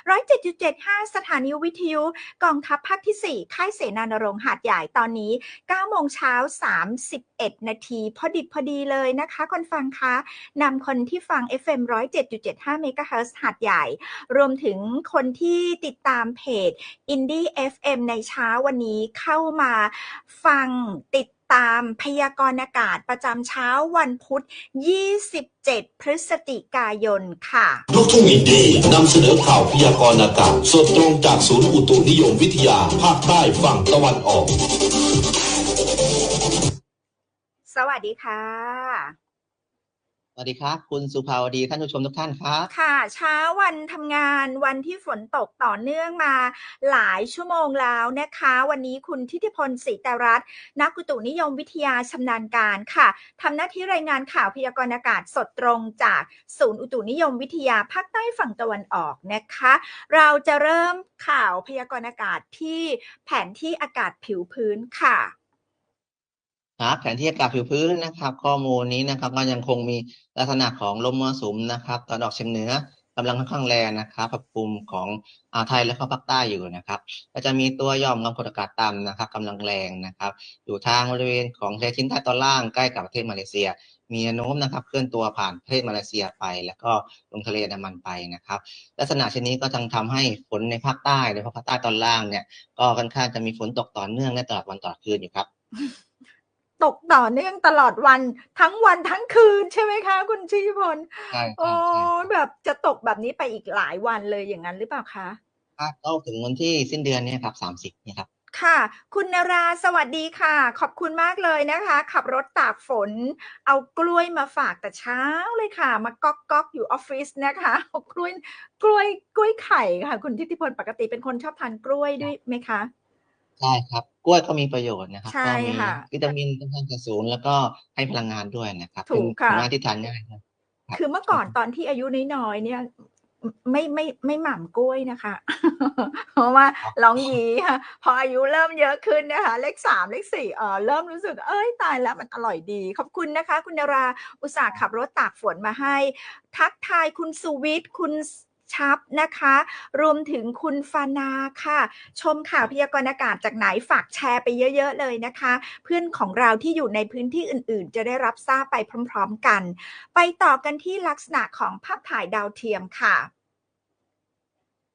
107.75 สถานีวิทยุกองทัพภาคที่ 4 ค่ายเสนานรงค์หาดใหญ่ตอนนี้9โมงเช้า 31 นาที พอดิบพอดีเลยนะคะ คนฟังคะนำคนที่ฟัง FM 107.75เมกะเฮิรตซ์หาดใหญ่ รวมถึงคนที่ติดตามเพจ Indie FM ในเช้าวันนี้เข้ามาฟังติด ตามพยากรณ์อากาศประจำเช้าวันพุธ 27 พฤศจิกายนค่ะ ลูกทุ่งอินดี้นำเสนอข่าวพยากรณ์อากาศ สดตรงจากศูนย์อุตุนิยมวิทยา ภาคใต้ฝั่งตะวันออก สวัสดีค่ะส วัสดีครับ คุณสุภาวดีท่านผู้ชมทุกท่านครับ ค่ะ เช้าวันทำงานวันที่ฝนตกต่อเนื่องมาหลายชั่วโมงแล้วนะคะ วันนี้คุณทิติพลศรีตรัตน์นักอุตุนิยมวิทยาชำนาญการค่ะทำหน้าที่รายงานข่าวพยากรณ์อากาศสดตรงจากศูนย์อุตุนิยมวิทยาภาคใต้ฝั่งตะวันออกนะคะ เราจะเริ่มข่าวพยากรณ์อากาศที่แผนที่อากาศผิวพื้นค่ะ ครับแผนที่อากาศผิวพื้นนะครับ ข้อมูลนี้นะครับก็ยังคงมีลักษณะของลมมรสุมนะครับตอนออกเฉียงเหนือกำลังค่อนข้างแรงนะครับปกคลุมของอ่าวไทยและก็ภาคใต้อยู่นะครับก็จะมีตัวย่อมความกดอากาศต่ำนะครับกำลังแรงนะครับ อยู่ทางบริเวณของทะเลจีนใต้ตอนล่างใกล้กับประเทศมาเลเซีย มีแนวโน้มนะครับ เคลื่อนตัวผ่านประเทศมาเลเซียไป แล้วก็ลงทะเลอันดามันไปนะครับ ลักษณะเช่นนี้ก็จะทำให้ฝนในภาคใต้โดยเฉพาะภาคใต้ตอนล่างเนี่ย ก็ค่อนข้างจะมีฝนตกต่อเนื่องในตลอดวันตลอดคืนอยู่ครับ ตกต่อเนื่องตลอดวันทั้งวันทั้งคืนใช่ไหมคะคุณชิพลใช่โอ้ใช่ใช่แบบจะตกแบบนี้ไปอีกหลายวันเลยอย่างนั้นหรือเปล่าคะถ้าเข้าถึงวันที่สิ้นเดือนเนี้ครับสามสิบเนี่ยครับค่ะ คุณนาราสวัสดีค่ะ ขอบคุณมากเลยนะคะ ขับรถตากฝน เอากล้วยมาฝากแต่เช้าเลยค่ะ มาก๊อกก๊อกอยู่ออฟฟิศนะคะเอากล้วยกล้วยกล้วยไข่ค่ะ คุณทิติพลปกติเป็นคนชอบทานกล้วยด้วยไหมคะ ใช่ครับ กล้วยก็มีประโยชน์นะครับ ใช่ก็มีค่ะ วิตามินค่อนข้างจะสูง แล้วก็ให้พลังงานด้วยนะครับถูกค่ะเป็นผลไม้ที่ทานง่ายครับครับคือเมื่อก่อนตอนที่อายุน้อยๆเนี่ย ไม่ไม่ไม่หม่ำกล้วยนะคะ เพราะว่าร้องยีค่ะพออายุเริ่มเยอะขึ้นนะคะ เลขสามเลขสี่เออเริ่มรู้สึกเอ้ยตายแล้วมันอร่อยดี ขอบคุณนะคะ คุณนาราอุตส่าห์ขับรถตากฝนมาให้ ทักทายคุณสุวิทย์คุณ ชับนะคะ รวมถึงคุณฟานาค่ะ ชมข่าวพยากรณ์อากาศจากไหนฝากแชร์ไปเยอะ ๆ เลยนะคะ เพื่อนของเราที่อยู่ในพื้นที่อื่น ๆ จะได้รับทราบไปพร้อม ๆ กัน ไปต่อกันที่ลักษณะของภาพถ่ายดาวเทียมค่ะ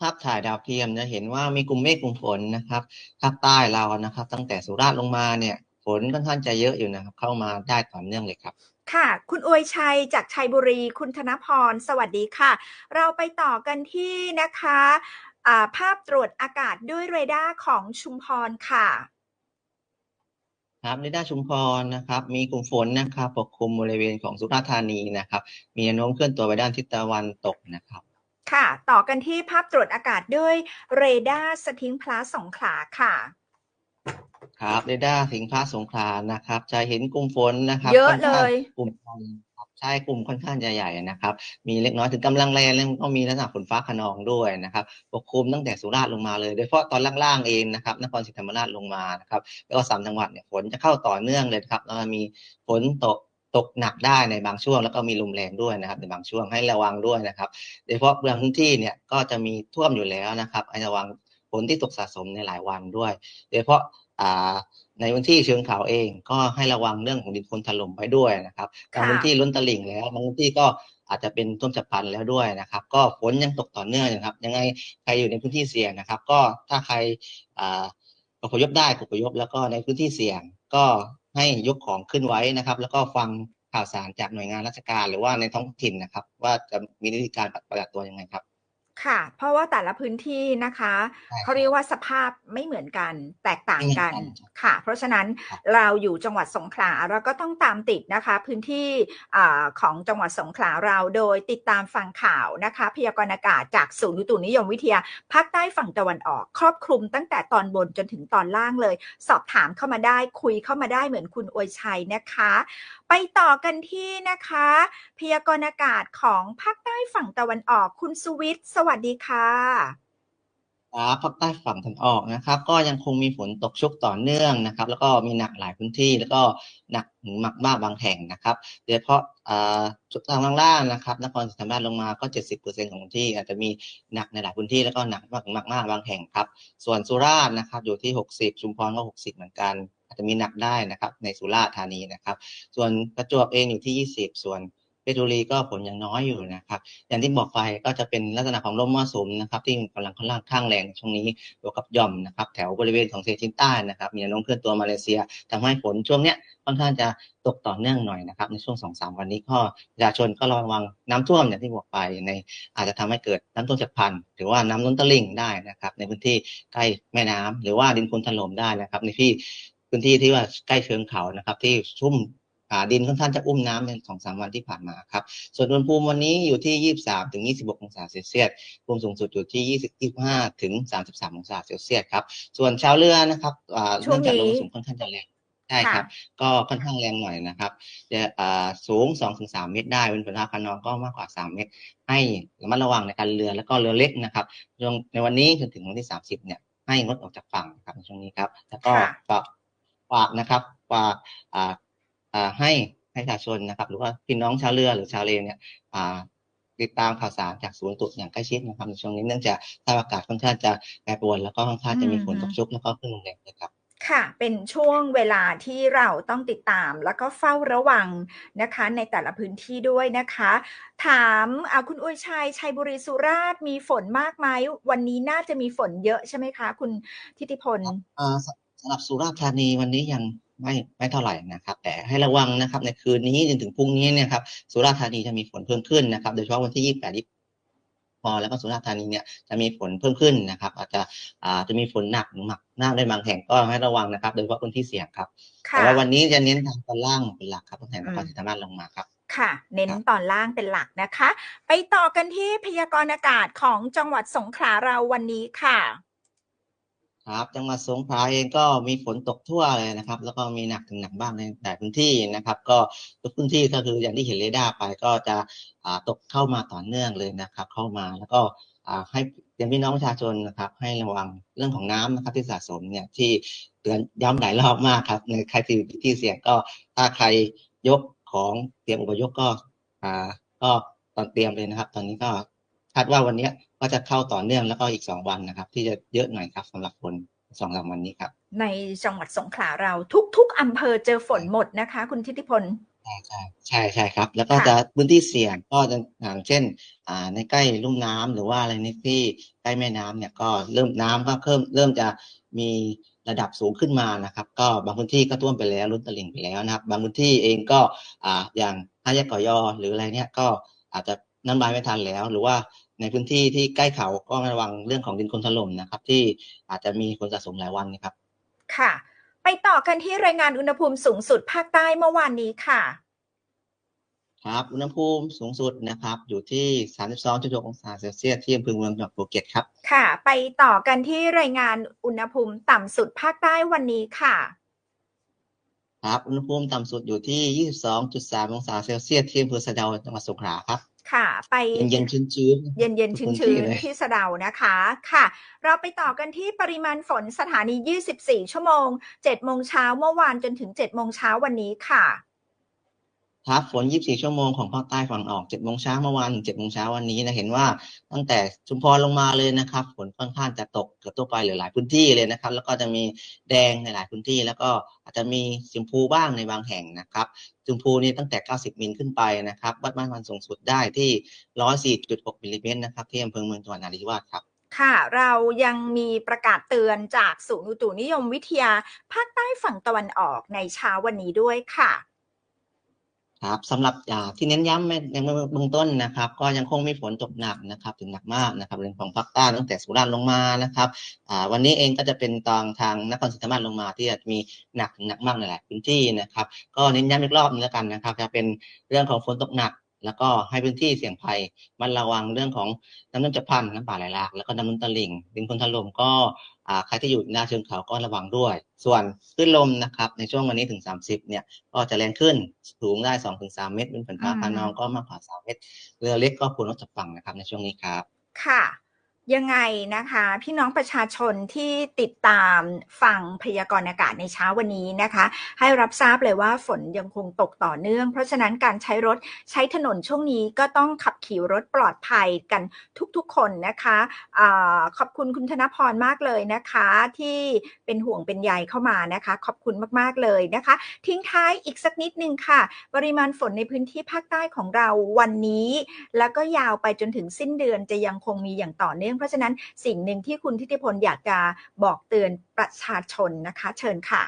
ภาพถ่ายดาวเทียมจะเห็นว่ามีกลุ่มเมฆกลุ่มฝนนะครับภาคใต้เรานะครับ ตั้งแต่สุราษฎร์ลงมาเนี่ยฝนค่อนข้างจะเยอะอยู่นะครับ เข้ามาได้ต่อเนื่องเลยครับ ค่ะ คุณอวยชัยจากชัยบุรี คุณธนพร สวัสดีค่ะ เราไปต่อกันที่นะคะอ่าภาพตรวจอากาศด้วยเรดาร์ของชุมพรค่ะ ครับในด้านชุมพรนะครับ มีกลุ่มฝนนะครับปกคลุมบริเวณของสุราษฎร์ธานีนะครับ มีแนวโน้มเคลื่อนตัวไปด้านทิศตะวันตกนะครับค่ะ ต่อกันที่ภาพตรวจอากาศด้วยเรดาร์สทิงพลาสสงขลาค่ะ ครับเรดาร์สิงห์พระสงขลานะครับ จะเห็นกลุ่มฝนนะครับเยอะค่นข้างเลยกลุ่มฝนครับใช่กลุ่มค่อนข้างจะใหญ่นะครับ มีเล็กน้อยถึงกำลังแรงแล้วก็มีลักษณะฝนฟ้าขนองด้วยนะครับปกคลุมตั้งแต่สุราษฎร์ลงมาเลยโดยเฉพาะตอนล่างๆเองนะครับนครศรีธรรมราชลงมานะครับแล้วก็สามจังหวัดเนี่ยฝนจะเข้าต่อเนื่องเลยนะครับแล้วก็มีฝนตกตกหนักได้ในบางช่วงแล้วก็มีลมแรงด้วยนะครับ ในบางช่วงให้ระวังด้วยนะครับ โดยเฉพาะบางพื้นที่เนี่ยก็จะมีท่วมอยู่แล้วนะครับให้ระวัง ฝนที่ตกสะสมในหลายวันด้วย โดยเฉพาะอ่าในพื้นที่เชิงเขาเองก็ให้ระวังเรื่องของดินโคลนถล่มไปด้วยนะครับบางค่ะพื้นที่ล้นตลิ่งแล้วบางพื้นที่ก็อาจจะเป็นท่วมฉับพลันแล้วด้วยนะครับ ก็ฝนยังตกต่อเนื่องนะครับ ยังไงใครอยู่ในพื้นที่เสี่ยงนะครับ ก็ถ้าใครอ่าอพยพได้ก็อพยพแล้วก็ในพื้นที่เสี่ยงก็ให้ยกของขึ้นไว้นะครับ แล้วก็ฟังข่าวสารจากหน่วยงานราชการ หรือว่าในท้องถิ่นนะครับ ว่าจะมีวิธีการปฏิบัติตัวยังไงครับ ค่ะ เพราะว่าแต่ละพื้นที่นะคะใช่ครับเขาเรียกว่าสภาพไม่เหมือนกันแตกต่างกันไม่เหมือนกันค่ะ เพราะฉะนั้นครับเราอยู่จังหวัดสงขลาเราก็ต้องตามติดนะคะ พื้นที่อาของจังหวัดสงขลาเราโดยติดตามฟังข่าวนะคะ พยากรณ์อากาศจากศูนย์อุตุนิยมวิทยาภาคใต้ฝั่งตะวันออก ครอบคลุมตั้งแต่ตอนบนจนถึงตอนล่างเลย สอบถามเข้ามาได้คุยเข้ามาได้เหมือนคุณอวยชัยนะคะ ไปต่อกันที่นะคะ พยากรณ์อากาศของภาคใต้ฝั่งตะวันออกคุณสุวิทย์สวัสดีค่ะครับภาคใต้ฝั่งตะวันออกนะครับ ก็ยังคงมีฝนตกชุกต่อเนื่องนะครับ แล้วก็มีหนักหลายพื้นที่แล้วก็หนักถึงมากมากบางแห่งนะครับโดยเฉพาะจุดทางล่างๆนะครับนครศรีธรรมราชลงมาก็ 70%ของพื้นที่ อาจจะมีหนักในหลายพื้นที่แล้วก็หนักมากมากมากบางแห่งครับ ส่วนสุราษฎร์นะครับ อยู่ที่ 60 ชุมพรก็ 60 เหมือนกัน อาจจะมีหนักได้นะครับในสุราษฎร์ธานีนะครับ ส่วนประจวบเองอยู่ที่ 20 ส่วน เพชรบุรีก็ฝนยังน้อยอยู่นะครับ อย่างที่บอกไปก็จะเป็นลักษณะของลมมรสุมนะครับที่กำลังค่อนข้างข้างแรงช่วงนี้บวกกับย่อมนะครับ แถวบริเวณของเซชินใต้นะครับ มีแนวโน้มเคลื่อนตัวมาเลเซียทำให้ฝนช่วงเนี้ยค่อนข้างจะตกต่อเนื่องหน่อยนะครับ ในช่วงสองสามวันนี้ก็ประชาชนก็ระวังน้ำท่วมอย่างที่บอกไปในอาจจะทำให้เกิดน้ำท่วมฉับพลันหรือว่าน้ำล้นตลิ่งได้นะครับ ในพื้นที่ใกล้แม่น้ำหรือว่าดินคนถล่มได้นะครับ ในที่พื้นที่ที่ว่าใกล้เชิงเขานะครับ ที่ชุ่ม ดินค่อนข้างจะอุ้มน้ำในสองสามวันที่ผ่านมาครับ ส่วนอุณหภูมิวันนี้อยู่ที่ 23 ถึง 26 องศาเซลเซียสภูมิสูงสุดอยู่ที่ 20 25 ถึง 33 องศาเซลเซียสครับ ส่วนชาวเรือนะครับอ่าช่วเนื่งองจากลนี้มมรสุมค่อนข้างจะแรงใช่ครับ ก็ค่อนข้างแรงหน่อยนะครับจะอ่าสูง 2-3 เมตรได้เป็นฝนฟ้าคะนองก็มากกว่า 3 เมตร ให้ระมัดระวังในการเรือแล้วก็เรือเล็กนะครับช่วงในวันนี้จนถึงวันที่ 30 เนี่ยให้งดออกจากฝั่งนะครับในช่วงนี้ครับ แล้วก็ค่ะฝากฝากนะครับฝากอ่าอ่า ให้ให้ประชาชนนะครับ หรือว่าพี่น้องชาวเรือหรือชาวเลเนี่ยอ่าติดตามข่าวสารจากศูนย์ตรวจอย่างใกล้ชิดนะครับในช่วงนี้เนื่องจากสภาพอากาศค่อนข้างจะแปรปรวนแล้วก็ค่อนข้างจะมีฝนตกชุกแล้วก็คลื่นลมแรงนะครับค่ะ เป็นช่วงเวลาที่เราต้องติดตามแล้วก็เฝ้าระวังนะคะ ในแต่ละพื้นที่ด้วยนะคะ ถามอ่าคุณอุยชัยชัยบุรีสุราษฎร์มีฝนมากไหมวันนี้น่าจะมีฝนเยอะใช่ไหมคะ คุณทิติพลอ่าสสำหรับสุราษฎร์ธานีวันนี้ยัง ไม่ไม่เท่าไหร่นะครับ แต่ให้ระวังนะครับในคืนนี้จนถึงพรุ่งนี้เนี่ยครับสุราษฎร์ธานีจะมีฝนเพิ่มขึ้นนะครับ โดยเฉพาะวันที่ 28พอแล้วก็สุราษฎร์ธานีเนี่ยจะมีฝนเพิ่มขึ้นนะครับ อาจจะอ่าจะมีฝนหนักหรือหนักหน้าในบางแห่งก็ให้ระวังนะครับ โดยเฉพาะพื้นที่เสี่ยงครับค่ะแต่ว่าวันนี้จะเน้นทางตอนล่างเป็นหลักครับตั้งแต่นครอืมศรีธรรมราชลงมาครับค่ะ เน้นครับตอนล่างเป็นหลักนะคะ ไปต่อกันที่พยากรณ์อากาศของจังหวัดสงขลาเราวันนี้ค่ะ ครับจังหวัดสงขลาเองก็มีฝนตกทั่วเลยนะครับ แล้วก็มีหนักถึงหนักบ้างในหลายพื้นที่นะครับ ก็ทุกพื้นที่ก็คืออย่างที่เห็นเรดาร์ไปก็จะตกเข้ามาต่อเนื่องเลยนะครับ เข้ามาแล้วก็ให้เตือนพี่น้องประชาชนนะครับ ให้ระวังเรื่องของน้ำนะครับที่สะสมเนี่ยที่เตือนย้ำหลายรอบมากครับในใครที่อยู่ที่เสี่ยงก็ถ้าใครยกของเตรียมอุปยกก็อ่าก็ตอนเตรียมเลยนะครับ ตอนนี้ก็ คาดว่าวันเนี้ยก็จะเข้าต่อเนื่องแล้วก็อีกสองวันนะครับ ที่จะเยอะหน่อยครับสำหรับฝนสองสามวันนี้ครับ ในจังหวัดสงขลาเราทุก ๆอำเภอเจอฝนหมดนะคะ คุณทิติพลใช่ใช่ใช่ใช่ครับ แล้วก็ค่ะจะพื้นที่เสี่ยงก็จะอย่างเช่น อ่าในใกล้ลุ่มน้ำหรือว่าอะไรในที่ใกล้แม่น้ำเนี่ยก็เริ่มน้ำก็เริ่มเริ่มจะมีระดับสูงขึ้นมานะครับ ก็บางพื้นที่ก็ท่วมไปแล้วล้นตลิ่งไปแล้วนะครับ บางพื้นที่เองก็อ่าอย่างห้าแยกก่อยอหรืออะไรเนี่ยก็อาจจะน้ำลายไม่ทันแล้ว หรือว่า ในพื้นที่ที่ใกล้เขาก็ระวังเรื่องของดินโคลนถล่มนะครับ ที่อาจจะมีฝนสะสมหลายวันนะครับ ค่ะ ไปต่อกันที่รายงานอุณหภูมิสูงสุดภาคใต้เมื่อวานนี้ค่ะ ครับอุณหภูมิสูงสุดนะครับ อยู่ที่ 32.6 องศาเซลเซียสที่อำเภอเมืองจังหวัดภูเก็ตครับ ค่ะ ไปต่อกันที่รายงานอุณหภูมิต่ำสุดภาคใต้วันนี้ค่ะครับอุณหภูมิต่ำสุดอยู่ที่ 22.3 องศาเซลเซียสที่อำเภอสะเดาจังหวัดสงขลาครับ ค่ะ ไปเย็นๆชื้นๆเย็นเย็นทุชื้กนพื้นที่ชื้นเลยที่สะเดานะคะค่ะ เราไปต่อกันที่ปริมาณฝนสถานี 24 ชั่วโมง7โมงเช้าเมื่อวานจนถึง7โมงเช้าวันนี้ค่ะ ครับฝน 24 ชั่วโมงของภาคใต้ฝั่งออก 7 โมงเช้าเมื่อวานถึง 7 โมงเช้าวันนี้นะเห็นว่าตั้งแต่ชุมพรลงมาเลยนะครับ ฝนค่อนข้างจะตกเกือบทั่วไปหรือหลายพื้นที่เลยนะครับ แล้วก็จะมีแดงในหลายพื้นที่ แล้วก็อาจจะมีชมพูบ้างในบางแห่งนะครับชมพูนี่ตั้งแต่ 90 มิลขึ้นไปนะครับวัดมาตรฐานสูงสุดได้ที่ 104.6มิลลิเมตรนะครับที่อำเภอเมืองจังหวัดนราธิวาสครับค่ะ เรายังมีประกาศเตือนจากศูนย์อุตุนิยมวิทยาภาคใต้ฝั่งตะวันออกในเช้าวันนี้ด้วยค่ะ ครับสำหรับที่เน้นย้ำในเบื้องต้นนะครับ ก็ยังคงมีฝนตกหนักนะครับ ถึงหนักมากนะครับเรื่องของภาคใต้ตั้งแต่สุราษฎร์ลงมานะครับวันนี้เองก็จะเป็นตองทางนครศรีธรรมราชลงมาที่จะมีหนักถึงหนักมากในหลายพื้นที่นะครับ ก็เน้นย้ำอีกรอบนึงแล้วกันนะครับ จะเป็นเรื่องของฝนตกหนัก แล้วก็ให้พื้นที่เสี่ยงภัยมันระวังเรื่องของน้ำน้ำจะพันน้ำป่าไหลหลากแล้วก็น้ำล้นตลิ่งดินโคนถล่มก็ใครที่อยู่หน้าเชิงเขาก็ระวังด้วย ส่วนคลื่นลมนะครับในช่วงวันนี้ถึง 30เนี่ยก็จะแรงขึ้นสูงได้ 2-3 เมตรเป็นฝนฟ้าคะนองก็มากกว่า 3 เมตร เรือเล็กก็ควรลดจากฝั่งนะครับในช่วงนี้ครับ ค่ะ ยังไงนะคะ พี่น้องประชาชนที่ติดตามฟังพยากรณ์อากาศในเช้าวันนี้นะคะ ให้รับทราบเลยว่าฝนยังคงตกต่อเนื่อง เพราะฉะนั้นการใช้รถใช้ถนนช่วงนี้ก็ต้องขับขี่รถปลอดภัยกันทุกๆคนนะคะอขอบคุณคุณธนพรมากเลยนะคะ ที่เป็นห่วงเป็นใยเข้ามานะคะ ขอบคุณมากๆเลยนะคะ ทิ้งท้ายอีกสักนิดนึงค่ะ ปริมาณฝนในพื้นที่ภาคใต้ของเราวันนี้ แล้วก็ยาวไปจนถึงสิ้นเดือนจะยังคงมีอย่างต่อเนื่องเพราะฉะนั้นสิ่งหนึ่งที่คุณทิติพลอยากจะบอกเตือนประชาชนนะคะ เชิญค่ะ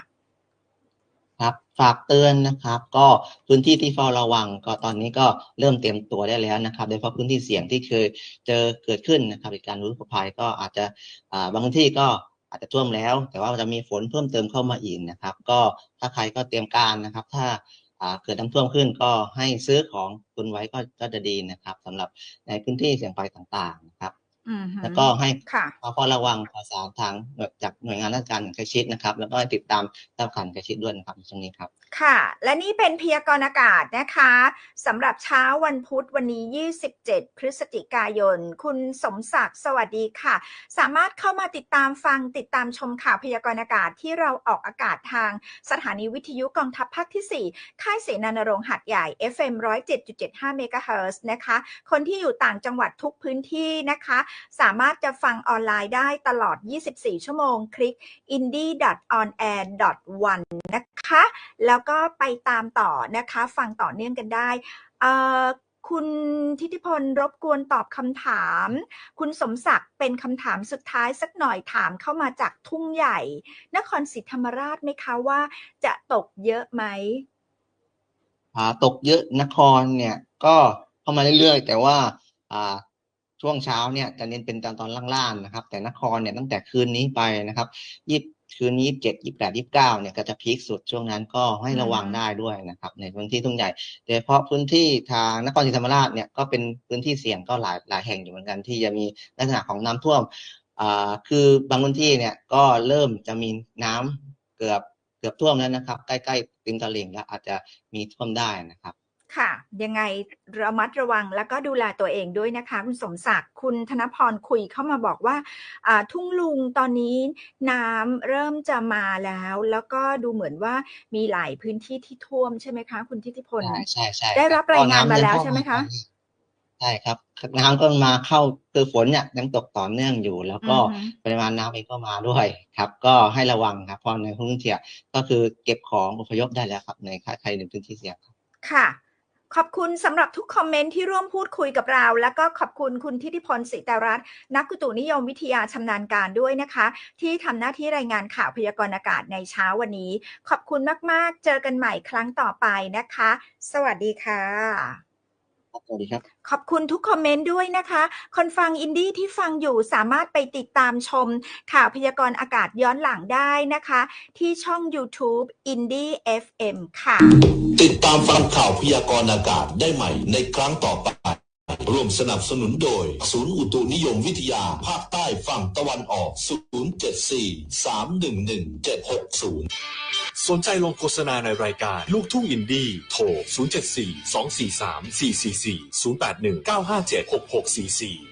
ครับฝากเตือนนะครับ ก็พื้นที่ที่เฝ้าระวัง ก็ตอนนี้ก็เริ่มเตรียมตัวได้แล้วนะครับ โดยเฉพาะพื้นที่เสี่ยงที่เคยเจอเกิดขึ้นนะครับในการรู้ภัยก็อาจจะบางที่ก็อาจจะท่วมแล้ว แต่ว่าจะมีฝนเพิ่มเติมเข้ามาอีกนะครับ ก็ถ้าใครก็เตรียมการนะครับ ถ้าเกิดน้ำท่วมขึ้นก็ให้ซื้อของตุนไว้ก็จะดีนะครับสำหรับในพื้นที่เสี่ยงภัยต่างๆนะครับ แล้วก็ให้ค่ะเฝ้าระวังข่าวสารทางจากหน่วยงานราชการอย่างใกล้ชิดนะครับ แล้วก็ให้ติดตามตามข่าวอย่างใกล้ชิดด้วยนะครับในช่วงนี้ครับ ค่ะ และนี่เป็นพยากรณ์อากาศนะคะสำหรับเช้าวันพุธวันนี้ 27 พฤศจิกายน คุณสมศักดิ์สวัสดีค่ะ สามารถเข้ามาติดตามฟังติดตามชมข่าวพยากรณ์อากาศที่เราออกอากาศทางสถานีวิทยุกองทัพภาคที่ 4 ค่ายเสนานรงหัดใหญ่ FM 107.75เมกะเฮิร์นะคะ คนที่อยู่ต่างจังหวัดทุกพื้นที่นะคะ สามารถจะฟังออนไลน์ได้ตลอด 24 ชั่วโมง คลิก indie.onair.one นะคะ แล้วก็ไปตามต่อนะคะ ฟังต่อเนื่องกันได้คุณทิติพลรบกวนตอบคำถาม คุณสมศักดิ์เป็นคำถามสุดท้ายสักหน่อยถามเข้ามาจากทุ่งใหญ่ นครศรีธรรมราชไหมคะว่าจะตกเยอะไหมตกเยอะนครเนี่ยก็เข้ามาเรื่อยๆ แต่ว่าอ่าช่วงเช้าเนี่ยจะเน้นเป็นตอนตอนล่างๆนะครับ แต่นครเนี่ยตั้งแต่คืนนี้ไปนะครับยี่ คืนนี้ยี่สิบเจ็ดยี่สิบแปดยี่สิบเก้าเนี่ยก็จะพีคสุดช่วงนั้นก็ให้ระวังอืมได้ด้วยนะครับ ในพื้นที่ทุ่งใหญ่โดยเฉพาะพื้นที่ทางนครศรีธรรมราชเนี่ยก็เป็นพื้นที่เสี่ยงก็หลายหลายแห่งอยู่เหมือนกันที่จะมีลักษณะของน้ำท่วมอ่าคือบางพื้นที่เนี่ยก็เริ่มจะมีน้ำเกือบเกือบท่วมแล้วนะครับ ใกล้ๆติมตลิ่งแล้วอาจจะมีท่วมได้นะครับ ค่ะ ยังไงระมัดระวังแล้วก็ดูแลตัวเองด้วยนะคะ คุณสมศักดิ์คุณธนพรคุยเข้ามาบอกว่าอ่า ทุ่งลุงตอนนี้น้ำเริ่มจะมาแล้ว แล้วก็ดูเหมือนว่ามีหลายพื้นที่ที่ท่วมใช่ไหมคะ คุณทิติพลใช่ใช่ใช่ได้รับรายงานมาแล้วก็ใช่ไหมคะใช่ครับน้ำก็มาเข้าคือฝนเนี่ยยังตกต่อเนื่องอยู่ แล้วก็อือฮึปริมาณน้ำเองก็มาด้วยครับ ก็ให้ระวังครับเพราะในพื้นที่ก็คือเก็บของอพยพได้แล้วครับในใครในพื้นที่เสี่ยงครับค่ะ ขอบคุณสำหรับทุกคอมเมนต์ที่ร่วมพูดคุยกับเรา แล้วก็ขอบคุณคุณทิติพลศรีตารัตน์นักกุตุนิยมวิทยาชำนาญการด้วยนะคะ ที่ทำหน้าที่รายงานข่าวพยากรณ์อากาศในเช้าวันนี้ ขอบคุณมาก ๆ เจอกันใหม่ครั้งต่อไปนะคะ สวัสดีค่ะ สวัสดีครับ ขอบคุณทุกคอมเมนต์ด้วยนะคะ คนฟังอินดี้ที่ฟังอยู่สามารถไปติดตามชมข่าวพยากรณ์อากาศย้อนหลังได้นะคะ ที่ช่อง YouTube Indie FM ค่ะ ติดตามฟังข่าวพยากรณ์อากาศได้ใหม่ในครั้งต่อไป ร่วมสนับสนุนโดย ศูนย์อุตุนิยมวิทยา ภาคใต้ฝั่งตะวันออก 074 311 760 สนใจลงโฆษณาในรายการ ลูกทุ่งอินดี้โทร 074 243 444 081 957 6644